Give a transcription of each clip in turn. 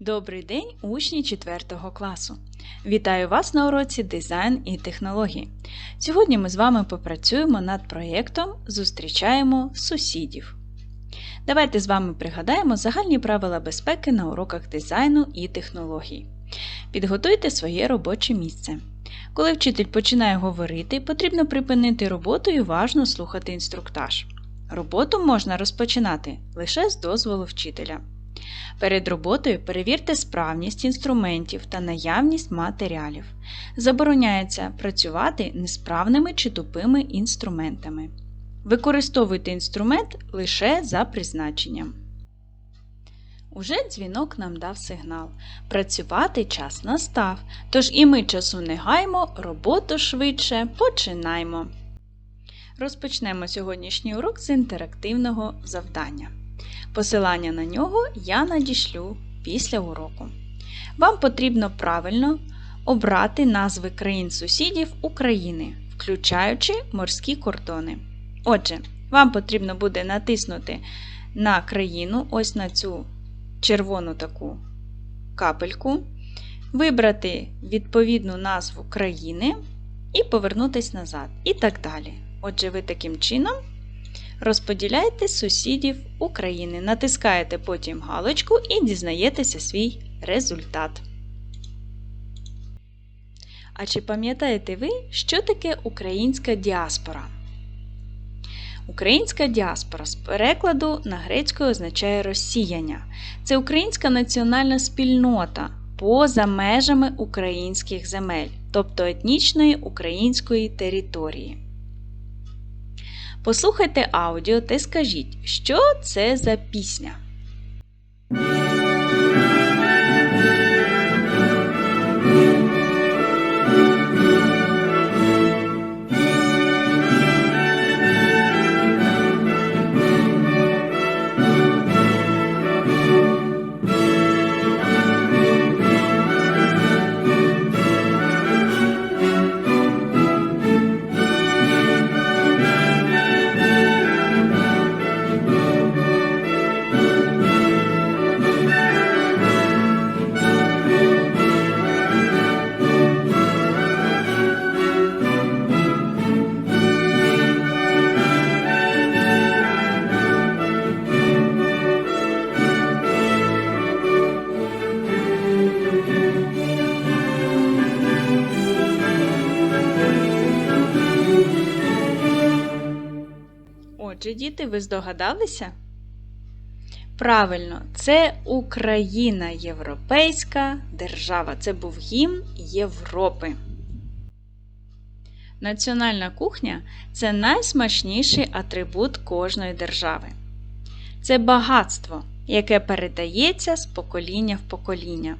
Добрий день, учні 4 класу! Вітаю вас на уроці дизайн і технології. Сьогодні ми з вами попрацюємо над проєктом Зустрічаємо сусідів. Давайте з вами пригадаємо загальні правила безпеки на уроках дизайну і технологій. Підготуйте своє робоче місце. Коли вчитель починає говорити, потрібно припинити роботу і уважно слухати інструктаж. Роботу можна розпочинати лише з дозволу вчителя. Перед роботою перевірте справність інструментів та наявність матеріалів. Забороняється працювати несправними чи тупими інструментами. Використовуйте інструмент лише за призначенням. Уже дзвінок нам дав сигнал. Працювати час настав, тож і ми часу не гаймо, роботу швидше починаймо. Розпочнемо сьогоднішній урок з інтерактивного завдання. Посилання на нього я надішлю після уроку. Вам потрібно правильно обрати назви країн-сусідів України, включаючи морські кордони. Отже, вам потрібно буде натиснути на країну, ось на цю червону таку капельку, вибрати відповідну назву країни і повернутися назад. І так далі. Отже, ви таким чином розподіляєте сусідів України, натискаєте потім галочку і дізнаєтеся свій результат. А чи пам'ятаєте ви, що таке українська діаспора? Українська діаспора з перекладу на грецьку означає розсіяння. Це українська національна спільнота поза межами українських земель, тобто етнічної української території. Послухайте аудіо та скажіть, що це за пісня. Діти, ви здогадалися? Правильно, це Україна європейська держава. Це був гімн Європи. Національна кухня це найсмачніший атрибут кожної держави. Це багатство, яке передається з покоління в покоління.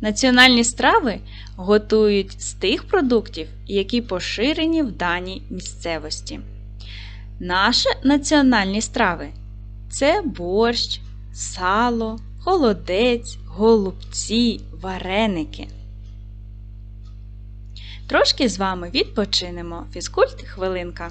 Національні страви готують з тих продуктів, які поширені в даній місцевості. Наші національні страви це борщ, сало, холодець, голубці, вареники. Трошки з вами відпочинемо. Фізкульт хвилинка.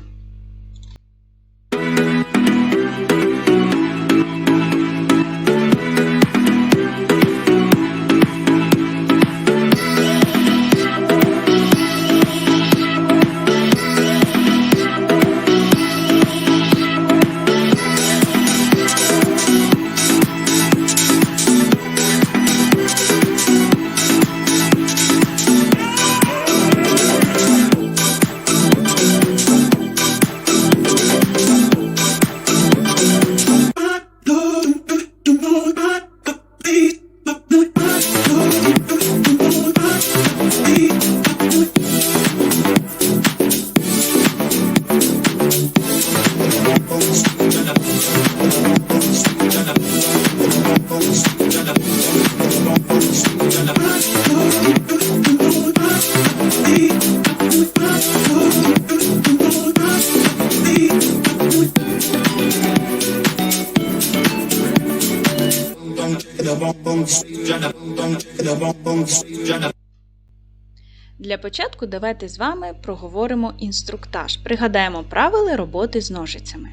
Для початку давайте з вами проговоримо інструктаж. Пригадаємо правила роботи з ножицями.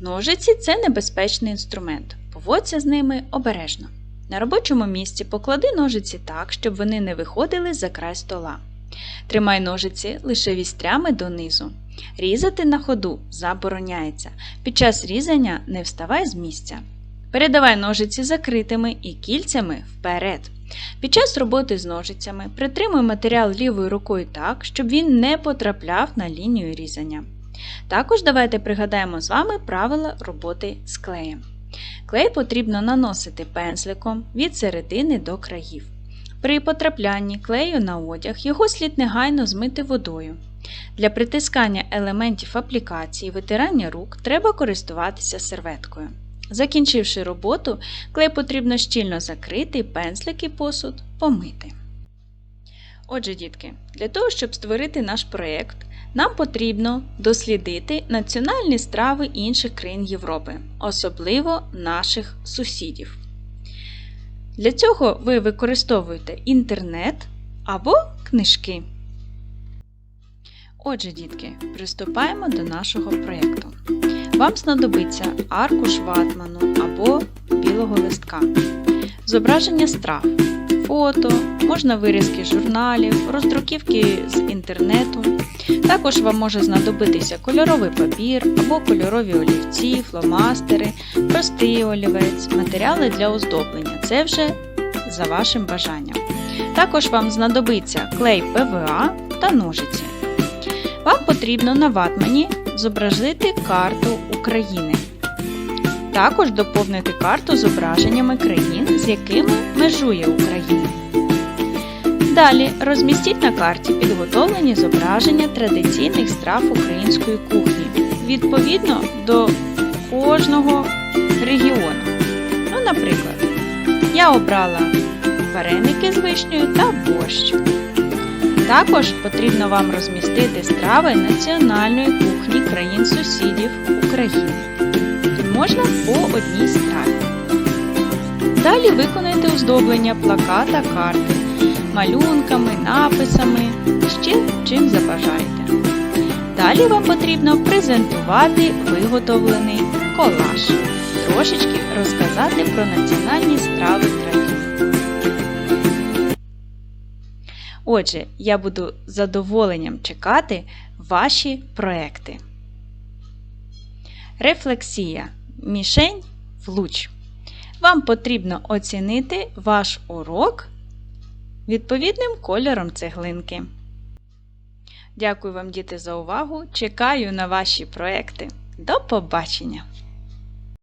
Ножиці це небезпечний інструмент. Поводься з ними обережно. На робочому місці поклади ножиці так, щоб вони не виходили за край стола. Тримай ножиці лише вістрями донизу. Різати на ходу забороняється. Під час різання не вставай з місця. Передавай ножиці закритими і кільцями вперед. Під час роботи з ножицями притримуй матеріал лівою рукою так, щоб він не потрапляв на лінію різання. Також давайте пригадаємо з вами правила роботи з клеєм. Клей потрібно наносити пензликом від середини до країв. При потраплянні клею на одяг його слід негайно змити водою. Для притискання елементів аплікації витирання рук треба користуватися серветкою. Закінчивши роботу, клей потрібно щільно закрити, пензлик і посуд помити. Отже, дітки, для того, щоб створити наш проєкт, нам потрібно дослідити національні страви інших країн Європи, особливо наших сусідів. Для цього ви використовуєте інтернет або книжки. Отже, дітки, приступаємо до нашого проєкту. Вам знадобиться аркуш ватману або білого листка, зображення страв, фото, можна вирізки журналів, роздруківки з інтернету. Також вам може знадобитися кольоровий папір або кольорові олівці, фломастери, простий олівець, матеріали для оздоблення. Це вже за вашим бажанням. Також вам знадобиться клей ПВА та ножиці. Вам потрібно на ватмані зобразити карту України. Також доповнити карту зображеннями країн, з якими межує Україна. Далі розмістіть на карті підготовлені зображення традиційних страв української кухні відповідно до кожного регіону. Ну, наприклад, я обрала вареники з вишнею та борщ. Також потрібно вам розмістити страви національної кухні країн сусідів України. Можна по одній страві. Далі виконайте оздоблення плаката карти малюнками, написами, ще чим забажаєте. Далі вам потрібно презентувати виготовлений колаж, трошечки розказати про національні страви країни. Отже, я буду з задоволенням чекати ваші проекти. Рефлексія. Мішень влуч. Вам потрібно оцінити ваш урок відповідним кольором цеглинки. Дякую вам, діти, за увагу! Чекаю на ваші проекти. До побачення!